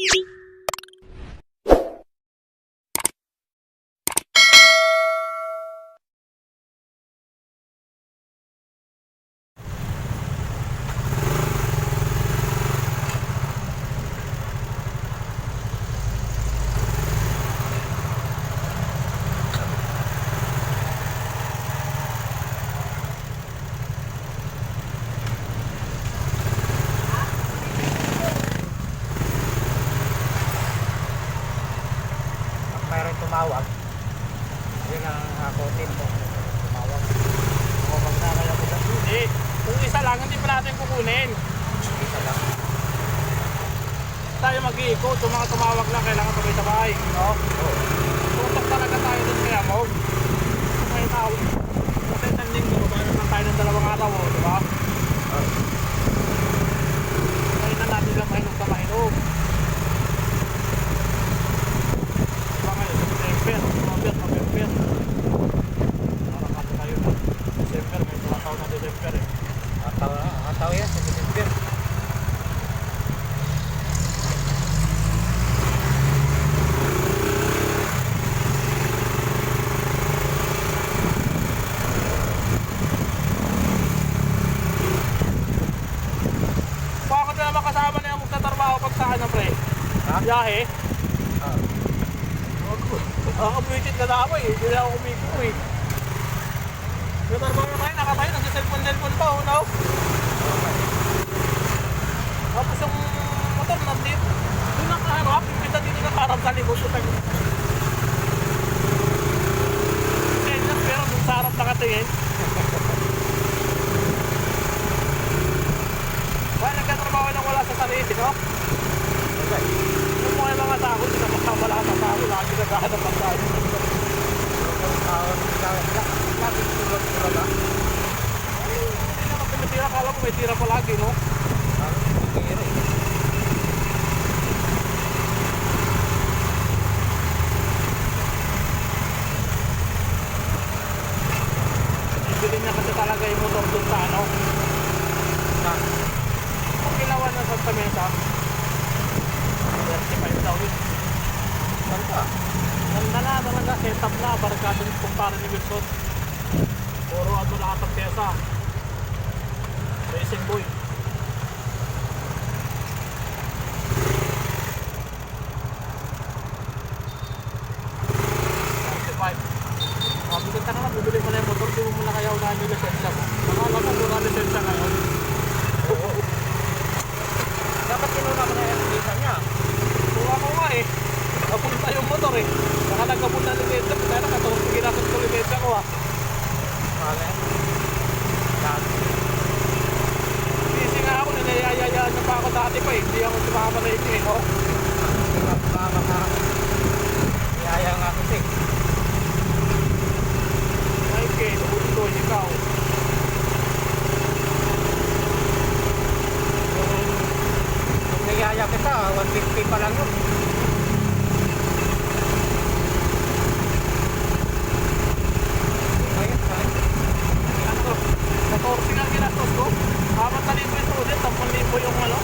you Tayo mag-iikot. Yung mga tumawag lang, kailangan sabay-sabay. No? Oo. Tutok talaga tayo dun kaya mo. May tao. Kasi isang linggo, bayan lang tayo ng dalawang araw, oh, di ba? Oo. Ngayon na natin lang mahinog na mahinog. Diba ngayon, September, October, November. Parang kasi tayo na. December, may mga taon na December eh. Ataw, ataw yan sa December. Bakit na naman kasama na yung magtatrabaho pag sa ano, pre? Ha? Biyahe? Oo. Nakakabuitit ka na ako eh. Hindi na ako kumiko eh. Natrabaho na tayo, nakatayo, nagsiselfon-selfon pa, oh, no? Tapos yung motor nandito. Doon nakaharap, yung kita dito nakaharap sa likod. Utang. Ganyan, pero doon sa harap nakatingin. Wala nagkatrabaho nang wala sa sarili, no? Okay. Hindi na makawala sa tao, lagi naghahanap ang tao, lagi tumitira, kala ko may tira no? Ang kiro eh. Bibili niya kasi talaga yung motor doon sa ano. Na, Kung ginawa na sa Mesa, 35,000. saan ka? Ganda na talaga, setup na, barkado yung kumpara ni Wilson. Puro ano lahat ang pyesa. Racing boy. Sabi ko, taka na, bibili mo na yung motor, di mo muna kaya unahan yung lisensya mo. Nakala ko, mura lisensya ngayon. Dapat tinuna mo na yung visa niya. Kuha ko nga eh. Napunta yung motor eh. Baka nagkapunta ng lisensya, kaya nakatawag ko ginasot ko lisensya ko ah. Mahal na yan. Lahat. Busy nga ako, ninayayayaan na pa ako dati pa eh. Hindi na ito eh, no? Diba, mama ka. Iyaya nga kasi. Ay, okay, ulo ikaw. Kung niyaya kita, 150 pa lang yun. Ayun, ayun. Ano, 14 nga ginastos ko. Apat na libo ito ulit, 10 libo yung ano,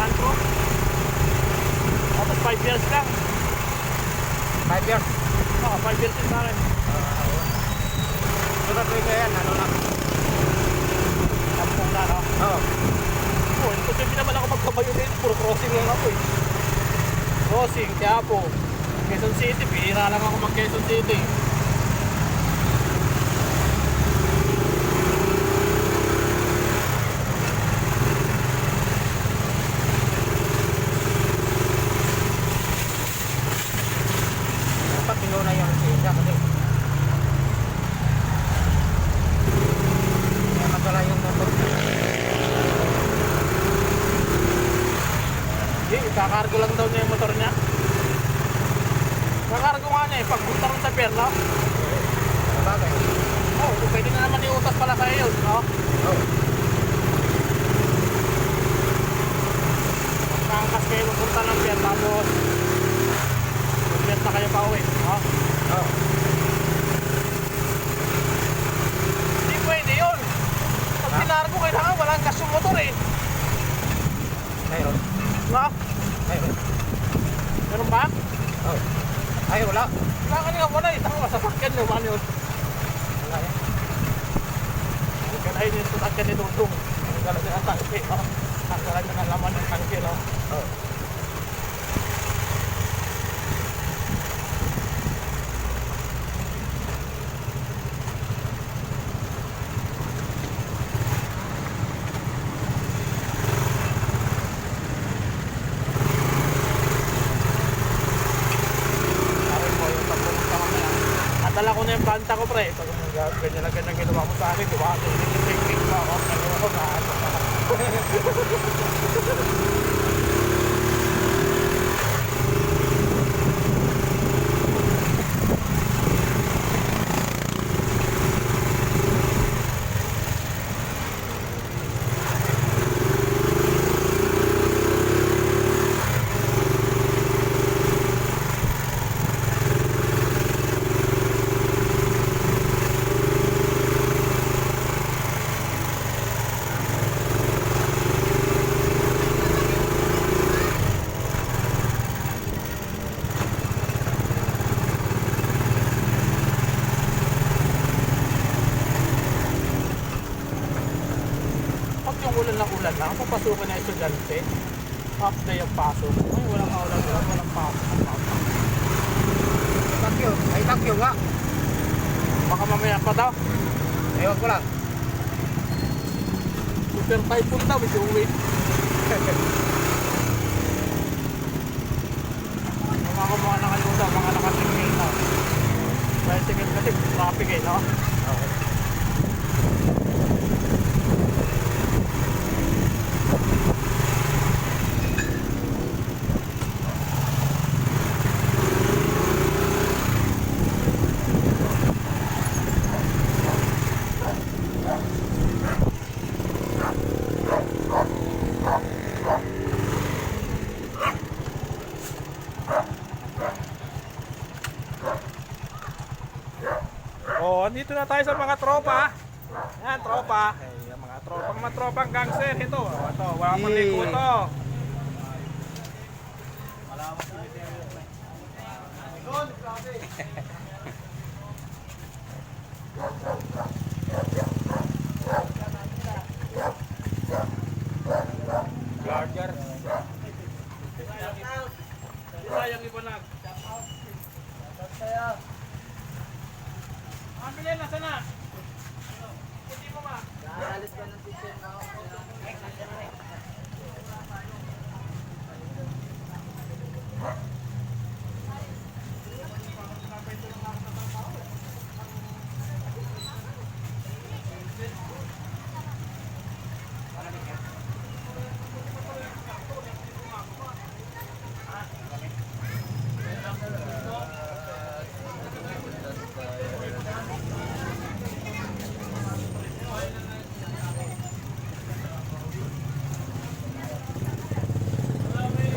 antro. Tapos 5 years lang. Five years. Oo, 5 years din sa akin. Ah, oo. Sunod ko yan, ano na. Tampong na, no? Oo. Oo, imposible naman ako magkabayo dito. Puro crossing lang ako eh. Crossing, Quiapo. Quezon City, bihira lang ako mag Quezon City. Kakargo lang daw niya yung motor niya. Kakargo nga niya eh, pagpunta rin sa pier, no? Sabagay. Oo, oh, pwede na naman iutas pala sa iyo, no? Oo. Pagkakas kayo pupunta ng pier, tapos na kayo pa uwi, no? ハハハハ! Papasukin na estudyante. Half day ang pasok. Ay, walang ulan, walang, walang pasok. Thank you. Ay, thank you nga. Baka mamaya pa daw. Ewan ko lang. Super typhoon daw, medyo uwi. Mga kumuha na kayo daw, mga nakatingin na. Bicycle kasi traffic eh, no? Oh, andito na tayo sa mga tropa. Yan, tropa. Ay, yung mga tropang mga tropang gangster ito. Oh, ito, wala pang ligo to. Charger. Sayang iba nag. Ang bilhin, nasa na? Hindi mo ma.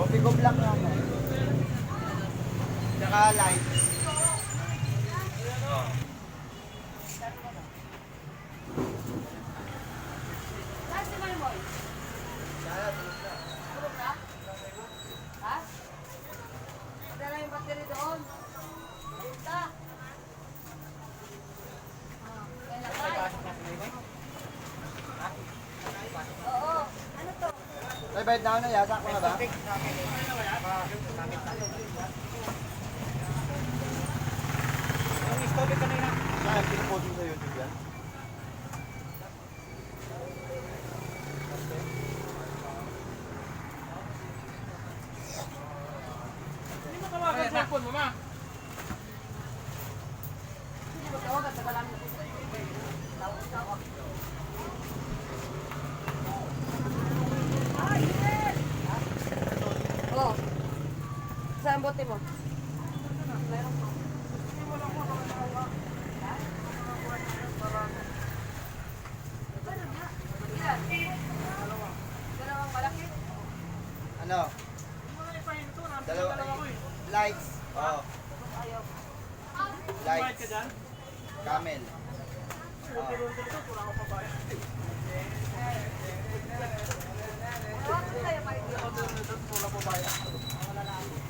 Coffee ko black lang. no? Tsaka light. Saan si Malmoy? Tulog na? Ha? Dala yung battery doon. Punta. Ah, kailan Oo. Ano to? Ay, bayad na ako na. Yasa ko na ba? Yung story kanina. Saan? Pinupost mo sa YouTube yan? Hindi mo tawagan sa cellphone mo, ma. Hindi mo tawagan sa balang. Tawag sa ako. Ay, yes! Oh. Saan bote mo? Ano? Dalawa. Lights. Ka Lights. Camel. Tawag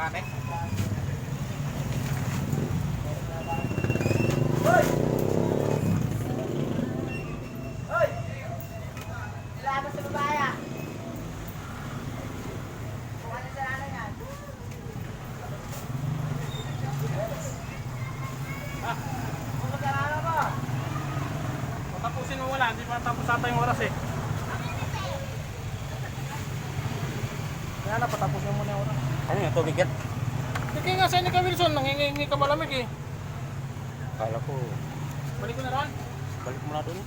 Marami? Hoy! Hoy! Ilabas sa babae ah. Kung ano sa yan? Kung? Patapusin mo wala. Hindi pa tapos ata yung oras eh. Kaya na, patapusin mo na yung oras. Ano yung tubig yan? Sige nga sa'yo ni ka Wilson, nangingi ka malamig eh. Kala ko, Balik ko na ron. balik mo na doon.